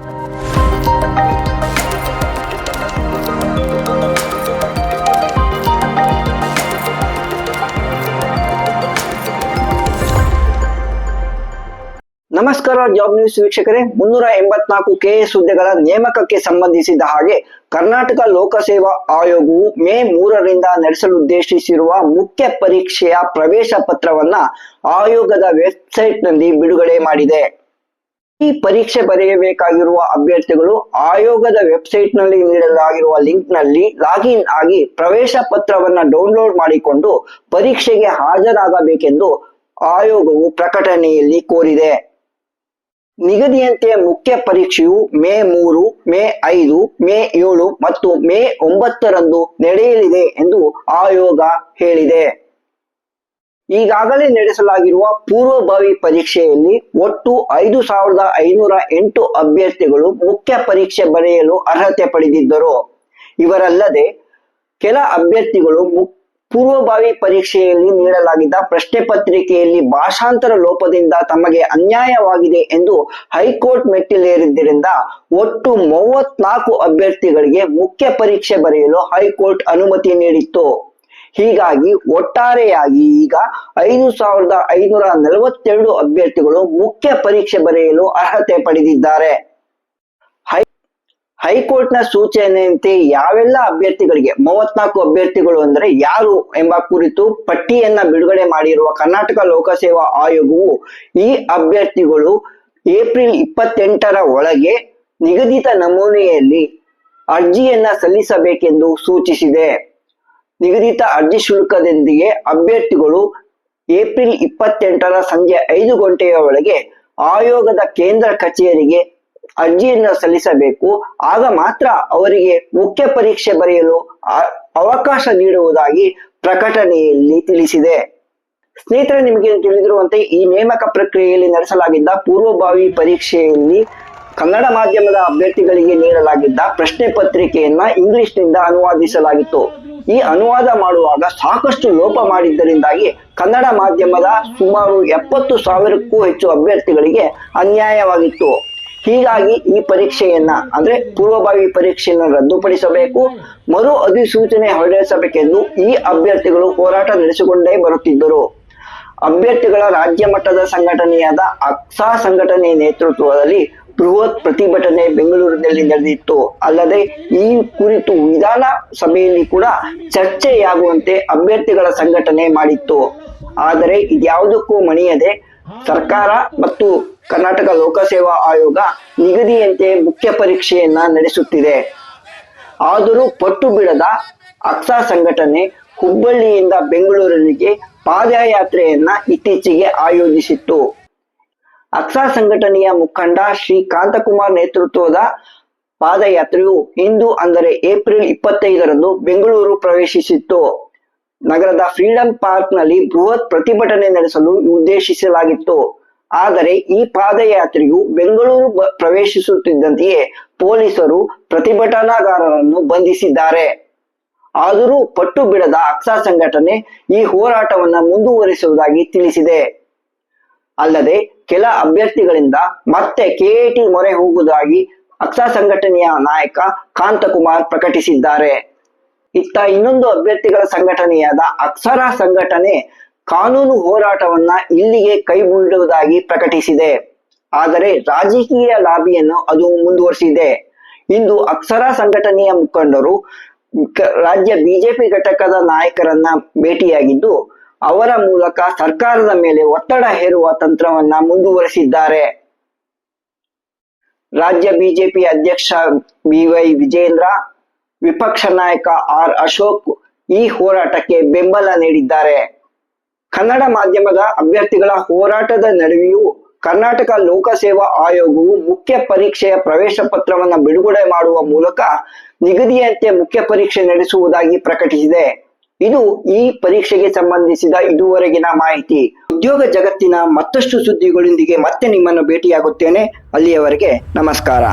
ನಮಸ್ಕಾರ job news ವೀಕ್ಷಕರೇ. ಮುನ್ನೂರ ಎಂಬತ್ನಾಲ್ಕು ಕೆಎಸ್ ಹುದ್ದೆಗಳ ನೇಮಕಕ್ಕೆ ಸಂಬಂಧಿಸಿದ ಹಾಗೆ ಕರ್ನಾಟಕ ಲೋಕಸೇವಾ ಆಯೋಗವು ಮೇ ಮೂರರಿಂದ ನಡೆಸಲು ಉದ್ದೇಶಿಸಿರುವ ಮುಖ್ಯ ಪರೀಕ್ಷೆಯ ಪ್ರವೇಶ ಪತ್ರವನ್ನ ಆಯೋಗದ ವೆಬ್ಸೈಟ್ನಲ್ಲಿ ಬಿಡುಗಡೆ ಮಾಡಿದೆ. ಈ ಪರೀಕ್ಷೆ ಬರೆಯಬೇಕಾಗಿರುವ ಅಭ್ಯರ್ಥಿಗಳು ಆಯೋಗದ ವೆಬ್ಸೈಟ್ನಲ್ಲಿ ನೀಡಲಾಗಿರುವ ಲಿಂಕ್ನಲ್ಲಿ ಲಾಗಿನ್ ಆಗಿ ಪ್ರವೇಶ ಪತ್ರವನ್ನ ಡೌನ್ಲೋಡ್ ಮಾಡಿಕೊಂಡು ಪರೀಕ್ಷೆಗೆ ಹಾಜರಾಗಬೇಕೆಂದು ಆಯೋಗವು ಪ್ರಕಟಣೆಯಲ್ಲಿ ಕೋರಿದೆ. ನಿಗದಿಯಂತೆ ಮುಖ್ಯ ಪರೀಕ್ಷೆಯು ಮೇ ಮೂರು, ಮೇ ಐದು, ಮೇ ಏಳು ಮತ್ತು ಮೇ ಒಂಬತ್ತರಂದು ನಡೆಯಲಿದೆ ಎಂದು ಆಯೋಗ ಹೇಳಿದೆ. ಈಗಾಗಲೇ ನಡೆಸಲಾಗಿರುವ ಪೂರ್ವಭಾವಿ ಪರೀಕ್ಷೆಯಲ್ಲಿ ಒಟ್ಟು ಐದು ಸಾವಿರದ ಐನೂರ ಎಂಟು ಅಭ್ಯರ್ಥಿಗಳು ಮುಖ್ಯ ಪರೀಕ್ಷೆ ಬರೆಯಲು ಅರ್ಹತೆ ಪಡೆದಿದ್ದರು. ಇವರಲ್ಲದೆ ಕೆಲ ಅಭ್ಯರ್ಥಿಗಳು ಪೂರ್ವಭಾವಿ ಪರೀಕ್ಷೆಯಲ್ಲಿ ನೀಡಲಾಗಿದ್ದ ಪ್ರಶ್ನೆ ಪತ್ರಿಕೆಯಲ್ಲಿ ಭಾಷಾಂತರ ಲೋಪದಿಂದ ತಮಗೆ ಅನ್ಯಾಯವಾಗಿದೆ ಎಂದು ಹೈಕೋರ್ಟ್ ಮೆಟ್ಟಿಲೇರಿದ್ದರಿಂದ ಒಟ್ಟು ಮೂವತ್ನಾಲ್ಕು ಅಭ್ಯರ್ಥಿಗಳಿಗೆ ಮುಖ್ಯ ಪರೀಕ್ಷೆ ಬರೆಯಲು ಹೈಕೋರ್ಟ್ ಅನುಮತಿ ನೀಡಿತ್ತು. ಹೀಗಾಗಿ ಒಟ್ಟಾರೆಯಾಗಿ ಈಗ ಐದು ಸಾವಿರದ ಐನೂರ ನಲವತ್ತೆರಡು ಅಭ್ಯರ್ಥಿಗಳು ಮುಖ್ಯ ಪರೀಕ್ಷೆ ಬರೆಯಲು ಅರ್ಹತೆ ಪಡೆದಿದ್ದಾರೆ. ಹೈ, ಹೈಕೋರ್ಟ್ನ ಸೂಚನೆಯಂತೆ ಯಾವೆಲ್ಲ ಅಭ್ಯರ್ಥಿಗಳಿಗೆ ಮೂವತ್ನಾಲ್ಕು ಅಭ್ಯರ್ಥಿಗಳು ಅಂದರೆ ಯಾರು ಎಂಬ ಕುರಿತು ಪಟ್ಟಿಯನ್ನ ಬಿಡುಗಡೆ ಮಾಡಿರುವ ಕರ್ನಾಟಕ ಲೋಕಸೇವಾ ಆಯೋಗವು ಈ ಅಭ್ಯರ್ಥಿಗಳು ಏಪ್ರಿಲ್ ಇಪ್ಪತ್ತೆಂಟರ ಒಳಗೆ ನಿಗದಿತ ನಮೂನೆಯಲ್ಲಿ ಅರ್ಜಿಯನ್ನ ಸಲ್ಲಿಸಬೇಕೆಂದು ಸೂಚಿಸಿದೆ. ನಿಗದಿತ ಅರ್ಜಿ ಶುಲ್ಕದೊಂದಿಗೆ ಅಭ್ಯರ್ಥಿಗಳು ಏಪ್ರಿಲ್ ಇಪ್ಪತ್ತೆಂಟರ ಸಂಜೆ ಐದು ಗಂಟೆಯ ಒಳಗೆ ಆಯೋಗದ ಕೇಂದ್ರ ಕಚೇರಿಗೆ ಅರ್ಜಿಯನ್ನು ಸಲ್ಲಿಸಬೇಕು. ಆಗ ಮಾತ್ರ ಅವರಿಗೆ ಮುಖ್ಯ ಪರೀಕ್ಷೆ ಬರೆಯಲು ಅವಕಾಶ ನೀಡುವುದಾಗಿ ಪ್ರಕಟಣೆಯಲ್ಲಿ ತಿಳಿಸಿದೆ. ಸ್ನೇಹಿತರೆ, ನಿಮಗೆ ತಿಳಿದಿರುವಂತೆ ಈ ನೇಮಕ ಪ್ರಕ್ರಿಯೆಯಲ್ಲಿ ನಡೆಸಲಾಗಿದ್ದ ಪೂರ್ವಭಾವಿ ಪರೀಕ್ಷೆಯಲ್ಲಿ ಕನ್ನಡ ಮಾಧ್ಯಮದ ಅಭ್ಯರ್ಥಿಗಳಿಗೆ ನೀಡಲಾಗಿದ್ದ ಪ್ರಶ್ನೆ ಪತ್ರಿಕೆಯನ್ನ ಇಂಗ್ಲಿಷ್ನಿಂದ ಅನುವಾದಿಸಲಾಗಿತ್ತು. ಈ ಅನುವಾದ ಮಾಡುವಾಗ ಸಾಕಷ್ಟು ಲೋಪ ಮಾಡಿದ್ದರಿಂದಾಗಿ ಕನ್ನಡ ಮಾಧ್ಯಮದ ಸುಮಾರು ಎಪ್ಪತ್ತು ಸಾವಿರಕ್ಕೂ ಹೆಚ್ಚು ಅಭ್ಯರ್ಥಿಗಳಿಗೆ ಅನ್ಯಾಯವಾಗಿತ್ತು. ಹೀಗಾಗಿ ಈ ಪರೀಕ್ಷೆಯನ್ನ, ಅಂದ್ರೆ ಪೂರ್ವಭಾವಿ ಪರೀಕ್ಷೆಯನ್ನು ರದ್ದುಪಡಿಸಬೇಕು, ಮರು ಅಧಿಸೂಚನೆ ಹೊರಡಿಸಬೇಕೆಂದು ಈ ಅಭ್ಯರ್ಥಿಗಳು ಹೋರಾಟ ನಡೆಸಿಕೊಂಡೇ ಬರುತ್ತಿದ್ದರು. ಅಭ್ಯರ್ಥಿಗಳ ರಾಜ್ಯ ಮಟ್ಟದ ಸಂಘಟನೆಯಾದ ಅಕ್ಸಾ ಸಂಘಟನೆ ನೇತೃತ್ವದಲ್ಲಿ ಬೃಹತ್ ಪ್ರತಿಭಟನೆ ಬೆಂಗಳೂರಿನಲ್ಲಿ ನಡೆದಿತ್ತು. ಅಲ್ಲದೆ ಈ ಕುರಿತು ವಿಧಾನ ಸಭೆಯಲ್ಲಿ ಕೂಡ ಚರ್ಚೆಯಾಗುವಂತೆ ಅಭ್ಯರ್ಥಿಗಳ ಸಂಘಟನೆ ಮಾಡಿತ್ತು. ಆದರೆ ಇದ್ಯಾವುದಕ್ಕೂ ಮಣಿಯದೆ ಸರ್ಕಾರ ಮತ್ತು ಕರ್ನಾಟಕ ಲೋಕಸೇವಾ ಆಯೋಗ ನಿಗದಿಯಂತೆ ಮುಖ್ಯ ಪರೀಕ್ಷೆಯನ್ನ ನಡೆಸುತ್ತಿದೆ. ಆದರೂ ಪಟ್ಟು ಬಿಡದ ಅಕ್ಸಾ ಸಂಘಟನೆ ಹುಬ್ಬಳ್ಳಿಯಿಂದ ಬೆಂಗಳೂರಿಗೆ ಪಾದಯಾತ್ರೆಯನ್ನ ಇತ್ತೀಚೆಗೆ ಆಯೋಜಿಸಿತ್ತು. ಅಕ್ಸಾ ಸಂಘಟನೆಯ ಮುಖಂಡ ಶ್ರೀ ಕಾಂತಕುಮಾರ್ ನೇತೃತ್ವದ ಪಾದಯಾತ್ರೆಯು ಇಂದು ಅಂದರೆ ಏಪ್ರಿಲ್ ಇಪ್ಪತ್ತೈದರಂದು ಬೆಂಗಳೂರು ಪ್ರವೇಶಿಸಿತ್ತು. ನಗರದ ಫ್ರೀಡಂ ಪಾರ್ಕ್ನಲ್ಲಿ ಬೃಹತ್ ಪ್ರತಿಭಟನೆ ನಡೆಸಲು ಉದ್ದೇಶಿಸಲಾಗಿತ್ತು. ಆದರೆ ಈ ಪಾದಯಾತ್ರೆಯು ಬೆಂಗಳೂರು ಪ್ರವೇಶಿಸುತ್ತಿದ್ದಂತೆಯೇ ಪೊಲೀಸರು ಪ್ರತಿಭಟನಾಗಾರರನ್ನು ಬಂಧಿಸಿದ್ದಾರೆ. ಆದರೂ ಪಟ್ಟು ಬಿಡದ ಅಕ್ಸಾ ಸಂಘಟನೆ ಈ ಹೋರಾಟವನ್ನು ಮುಂದುವರಿಸುವುದಾಗಿ ತಿಳಿಸಿದೆ. ಅಲ್ಲದೆ ಕೆಲ ಅಭ್ಯರ್ಥಿಗಳಿಂದ ಮತ್ತೆ ಕೆಎಟಿ ಮೊರೆ ಹೋಗುವುದಾಗಿ ಅಕ್ಸಾ ಸಂಘಟನೆಯ ನಾಯಕ ಕಾಂತಕುಮಾರ್ ಪ್ರಕಟಿಸಿದ್ದಾರೆ. ಇತ್ತ ಇನ್ನೊಂದು ಅಭ್ಯರ್ಥಿಗಳ ಸಂಘಟನೆಯಾದ ಅಕ್ಸರ ಸಂಘಟನೆ ಕಾನೂನು ಹೋರಾಟವನ್ನ ಇಲ್ಲಿಗೆ ಕೈಬಿಡುವುದಾಗಿ ಪ್ರಕಟಿಸಿದೆ. ಆದರೆ ರಾಜಕೀಯ ಲಾಬಿಯನ್ನು ಅದು ಮುಂದುವರಿಸಿದೆ. ಇಂದು ಅಕ್ಷರ ಸಂಘಟನೆಯ ಮುಖಂಡರು ರಾಜ್ಯ ಬಿಜೆಪಿ ಘಟಕದ ನಾಯಕರನ್ನ ಭೇಟಿಯಾಗಿದ್ದು ಅವರ ಮೂಲಕ ಸರ್ಕಾರದ ಮೇಲೆ ಒತ್ತಡ ಹೇರುವ ತಂತ್ರವನ್ನ ಮುಂದುವರಿಸಿದ್ದಾರೆ. ರಾಜ್ಯ ಬಿಜೆಪಿ ಅಧ್ಯಕ್ಷ ಬಿವೈ ವಿಜೇಂದ್ರ, ವಿಪಕ್ಷ ನಾಯಕ ಆರ್ ಅಶೋಕ್ ಈ ಹೋರಾಟಕ್ಕೆ ಬೆಂಬಲ ನೀಡಿದ್ದಾರೆ. ಕನ್ನಡ ಮಾಧ್ಯಮದ ಅಭ್ಯರ್ಥಿಗಳ ಹೋರಾಟದ ನಡುವೆಯೂ ಕರ್ನಾಟಕ ಲೋಕಸೇವಾ ಆಯೋಗವು ಮುಖ್ಯ ಪರೀಕ್ಷೆಯ ಪ್ರವೇಶ ಪತ್ರವನ್ನು ಬಿಡುಗಡೆ ಮಾಡುವ ಮೂಲಕ ನಿಗದಿಯಂತೆ ಮುಖ್ಯ ಪರೀಕ್ಷೆ ನಡೆಸುವುದಾಗಿ ಪ್ರಕಟಿಸಿದೆ. ಇದು ಈ ಪರೀಕ್ಷೆಗೆ ಸಂಬಂಧಿಸಿದ ಇದುವರೆಗಿನ ಮಾಹಿತಿ. ಉದ್ಯೋಗ ಜಗತ್ತಿನ ಮತ್ತಷ್ಟು ಸುದ್ದಿಗಳೊಂದಿಗೆ ಮತ್ತೆ ನಿಮ್ಮನ್ನು ಭೇಟಿಯಾಗುತ್ತೇನೆ. ಅಲ್ಲಿಯವರೆಗೆ ನಮಸ್ಕಾರ.